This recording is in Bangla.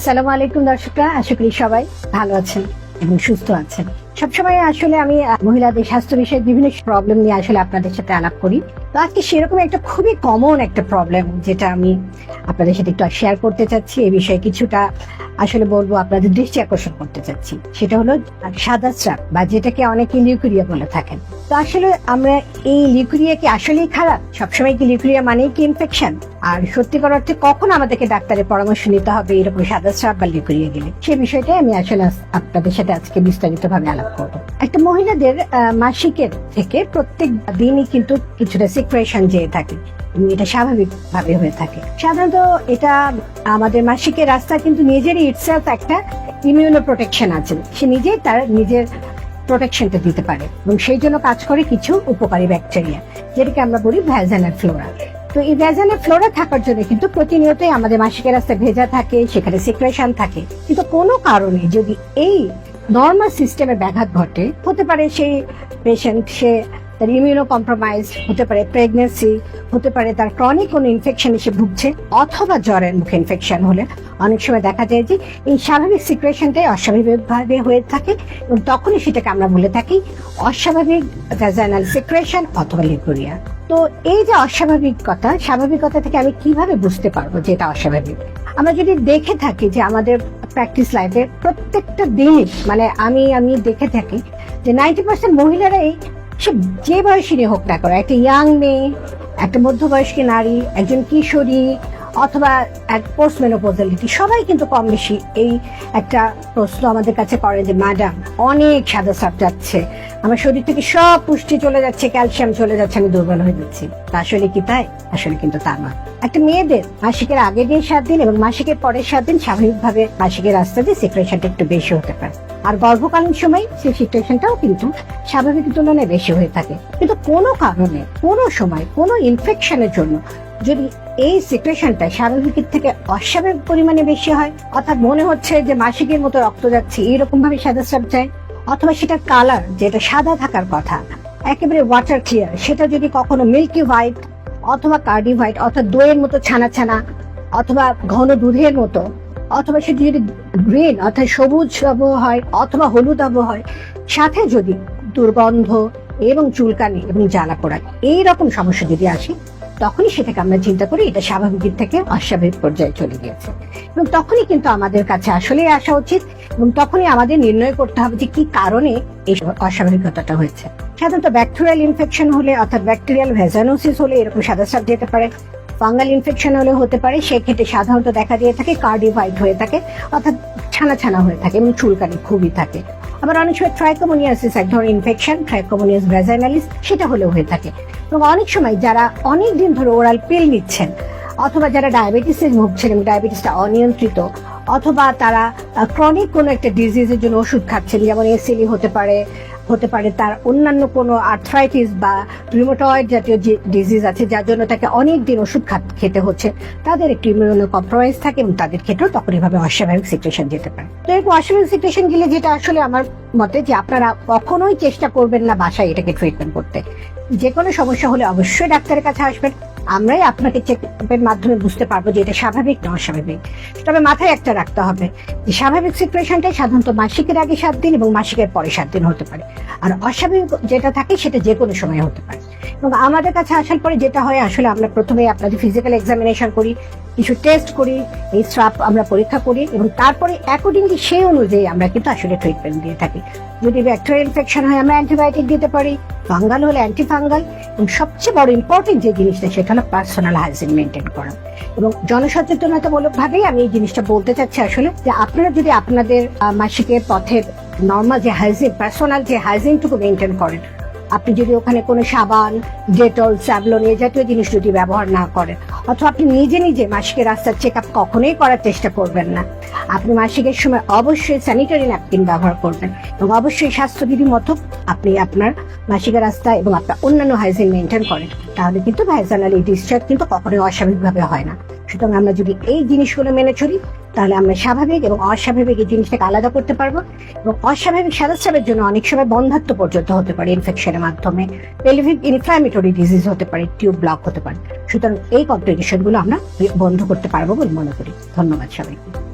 আসসালামু আলাইকুম দর্শকরা, আশা করি সবাই ভালো আছেন এবং সুস্থ আছেন। সবসময় আসলে আমি মহিলাদের স্বাস্থ্য বিষয়ক বিভিন্ন প্রবলেম নিয়ে আসলে আপনাদের সাথে আলাপ করি। তো আজকে সেরকম একটা খুবই কমন একটা প্রবলেম যেটা আমি আপনাদের সাথে একটু শেয়ার করতে চাচ্ছি। এই বিষয়ে কিছুটা আসলে বলব, আপনাদের দৃষ্টি আকর্ষণ করতে চাচ্ছি। সেটা হলো সাদা স্রাব বা যেটাকে অনেকে লিউকুরিয়া বলে থাকেন। তো আসলে আমরা এই লিউকুরিয়া কি আসলেই খারাপ? সবসময় কি লিউকুরিয়া মানেই কি ইনফেকশন আর সত্যিকার অর্থে কখন আমাদেরকে ডাক্তারের পরামর্শ নিতে হবে, এরকম সাদা স্রাব বা লিউকুরিয়া গেলে? সেই বিষয়টাই আমি আসলে আপনাদের সাথে আজকে বিস্তারিত ভাবে আলাপ করব। একটা মহিলাদের মাসিকের থেকে প্রত্যেক দিনই কিন্তু কিছুটা সিক্রেশন যেয়ে থাকে। এটা স্বাভাবিক ভাবে হয়ে থাকে। সাধারণত এটা আমাদের মাসিকের রাস্তা কিন্তু নিজেরই ইটসেলফ একটা ইমিউনো প্রোটেকশন আছে। সে নিজেই তার নিজের প্রোটেকশনটা দিতে পারে। এবং সেই জন্য কাজ করে কিছু উপকারী ব্যাকটেরিয়া যেটাকে আমরা বলি ভ্যাজানাল ফ্লোরা তো এই ভ্যাজানাল ফ্লোরা থাকার জন্য কিন্তু প্রতিনিয়তই আমাদের মাসিকের রাস্তায় ভেজা থাকে, সেখানে সিক্রেশন থাকে। কিন্তু কোনো কারণে যদি এই নর্মাল সিস্টেমে ব্যাঘাত ঘটে, হতে পারে সেই পেশেন্ট সে তার ইমিউনো কম্প্রোমাইজ হতে পারে প্রেগনেন্সি হতে পারে তার ক্রনিক কোনো ইনফেকশন এসে ভুগছে, অথবা জ্বরের মুখে ইনফেকশন হলে অনেক সময় দেখা যায় যে এই স্বাভাবিক সিক্রেশনটাই অস্বাভাবিকভাবে হয়ে থাকে এবং তখনই সেটাকে আমরা বলে থাকি অস্বাভাবিক ভ্যাজানাল সিক্রেশন অথবা লিকুরিয়া তো এই যে অস্বাভাবিকতা, স্বাভাবিকতা থেকে আমি কীভাবে বুঝতে পারব যে এটা অস্বাভাবিক? আমরা যদি দেখে থাকি যে আমাদের প্র্যাকটিস লাইফে প্রত্যেকটা দিন মানে আমি আমি দেখে থাকি যে নাইনটি পার্সেন্ট মহিলারাই সে যে বয়সী হোক না করে একটা ইয়াং মেয়ে, একটা মধ্যবয়স্ক নারী, একজন কিশোরী অথবা এক পোস্ট মেনোপোজালিটি সবাই কিন্তু কম বেশি এই একটা প্রশ্ন আমাদের কাছে করে যে ম্যাডাম অনেক সাদা সাপ যাচ্ছে। আমার শরীর থেকে সব পুষ্টি চলে যাচ্ছে, ক্যালসিয়াম চলে যাচ্ছে, আমি দুর্বল হয়ে যাচ্ছি। তা আসলে কি তাই? আসলে কিন্তু তা না। একটা মেয়েদের মাসিকের আগে দিয়ে সাত দিন এবং মাসিকের পরের সাত দিন স্বাভাবিকভাবে মাসিকের রাস্তা দিয়ে সিক্রেশনটা একটু বেশি হতে পারে। আর গর্ভকালীন সময় সেই সিচুয়েশনটাও কিন্তু স্বাভাবিক তুলনায় বেশি হয়ে থাকে। কিন্তু কোনো কারণে, কোনো সময়, কোনো ইনফেকশনের জন্য যদি এই সিচুয়েশনটা স্বাভাবিকের থেকে অস্বাভাবিক পরিমাণে বেশি হয়, অর্থাৎ মনে হচ্ছে যে মাসিকের মতো রক্ত যাচ্ছে এইরকম ভাবে সাদা সাপ যায় অথবা সেটার কালার যেটা সাদা থাকার কথা, একেবারে ওয়াটার ক্লিয়ার সেটা যদি কখনো মিল্কি হোয়াইট অথবা কার্ডি হোয়াইট অর্থাৎ দইয়ের মতো ছানা ছানা, অথবা ঘন দুধের মতো, অথবা সেটি যদি গ্রিন অর্থাৎ সবুজ আবহ হয় অথবা হলুদ আবহ হয় সাথে যদি দুর্গন্ধ এবং চুলকানি এবং জ্বালা পোড়া এইরকম সমস্যা যদি আসে তখনই সেটাকে আমরা চিন্তা করি, এটা স্বাভাবিক থেকে অস্বাভাবিক পর্যায়ে চলে গিয়েছে। এবং তখনই কিন্তু আমাদের কাছে আসলেই আসা উচিত এবং তখনই আমাদের নির্ণয় করতে হবে যে কি কারণে এই অস্বাভাবিকতাটা হয়েছে। সাধারণত ব্যাকটেরিয়াল ইনফেকশন হলে অর্থাৎ ব্যাকটেরিয়াল ভেজানোসিস হলে এরকম সাদা সাপ যেতে পারে, ফাঙ্গাল ইনফেকশন হলে হতে পারে, সেক্ষেত্রে সাধারণত দেখা দিয়ে থাকে কার্ডিভাইট হয়ে থাকে, অর্থাৎ ছানা ছানা হয়ে থাকে এবং চুলকানি খুবই থাকে। আবার অনেক সময় ট্রাইকোমোনিয়াসিস এক ধরনের ইনফেকশন ট্রাইকোমোনিয়াস ভ্যাজাইনালিস সেটা হলেও হয়ে থাকে। এবং অনেক সময় যারা অনেক দিন ধরে ওরাল পিল নিচ্ছেন, অথবা যারা ডায়াবেটিসে ভুগছেন এবং ডায়াবেটিসটা অনিয়ন্ত্রিত অথবা তারা ক্রনিক কোনো একটা ডিজিজের জন্য ওষুধ খাচ্ছেন, যেমন এসিলি হতে পারে হতে পারে তার অন্যান্য কোনো আর্থ্রাইটিস বা রিমোটয়েড জাতীয় যে ডিজিজ আছে, যার জন্য তাকে অনেক দিন ওষুধ খেতে হচ্ছে। তাদের একটু ইমিউনো কম্প্রোমাইজ থাকে এবং তাদের ক্ষেত্রেও তখন এভাবে অস্বাভাবিক সিচুয়েশন যেতে পারে। তো এরকম অস্বাভাবিক সিচুয়েশন গেলে যেটা আসলে আমার মতে যে আপনারা কখনোই চেষ্টা করবেন না বাসায় এটাকে ট্রিটমেন্ট করতে। যে কোনো সমস্যা হলে অবশ্যই ডাক্তারের কাছে আসবেন। আমরাই আপনাকে চেক চেকআপের মাধ্যমে বুঝতে পারব যে এটা স্বাভাবিক না অস্বাভাবিক। তবে মাথায় একটা রাখতে হবে যে স্বাভাবিক সিচুয়েশনটাই সাধারণত মাসিকের আগে সাত দিন এবং মাসিকের পরে সাত দিন হতে পারে। আর অস্বাভাবিক যেটা থাকে সেটা যে কোনো সময় হতে পারে। এবং আমাদের কাছে আসার পরে যেটা হয়, আসলে আমরা প্রথমে আপনাদের ফিজিক্যাল এক্সামিনেশন করি, কিছু টেস্ট করি, এই স্রাপ আমরা পরীক্ষা করি এবং তারপরে অ্যাকর্ডিংলি সেই অনুযায়ী আমরা কিন্তু আসলে ট্রিটমেন্ট দিয়ে থাকি। যদি ব্যাকটেরিয়াল ইনফেকশন হয়, আমরা অ্যান্টিবায়োটিক দিতে পারি ফাঙ্গাল হলে অ্যান্টিফাঙ্গাল এবং সবচেয়ে বড় ইম্পর্টেন্ট যে জিনিসটা, সেটা হলো পার্সোনাল হাইজিন মেনটেন করা। এবং জনসচেতনতামূলকভাবেই আমি এই জিনিসটা বলতে চাচ্ছি আসলে যে আপনারা যদি আপনাদের মাসিকের পথের নর্মাল যে হাইজিন পার্সোনাল যে হাইজিনটুকু মেনটেন করেন আপনি যদি ওখানে কোনো সাবান, ডেটল, স্যাভলন এ জাতীয় জিনিস যদি ব্যবহার না করেন, অথবা আপনি নিজে নিজে মাসিকের রাস্তার চেক আপ কখনোই করার চেষ্টা করবেন না। আপনি মাসিকের সময় অবশ্যই স্যানিটারি ন্যাপকিন ব্যবহার করবেন এবং অবশ্যই স্বাস্থ্যবিধি মতো আপনি আপনার মাসিকের রাস্তা এবং আপনার অন্যান্য হাইজিন মেনটেন করেন। তাহলে কিন্তু ভ্যাজানাল এই ডিসচার্জ কিন্তু কখনোই অস্বাভাবিকভাবে হয় না। সুতরাং আমরা যদি এই জিনিসগুলো মেনে চলি তাহলে আমরা স্বাভাবিক এবং অস্বাভাবিক এই জিনিসটাকে আলাদা করতে পারব এবং অস্বাভাবিক সাদাস্রাবের জন্য অনেক সময় বন্ধাত্ম পর্যন্ত হতে পারে ইনফেকশনের মাধ্যমে। ইনফ্লামেটরি ডিজিজ হতে পারে টিউব ব্লক হতে পারে। সুতরাং এই কমপ্লিকেশনগুলো আমরা বন্ধ করতে পারব বলে মনে করি। ধন্যবাদ সবাইকে।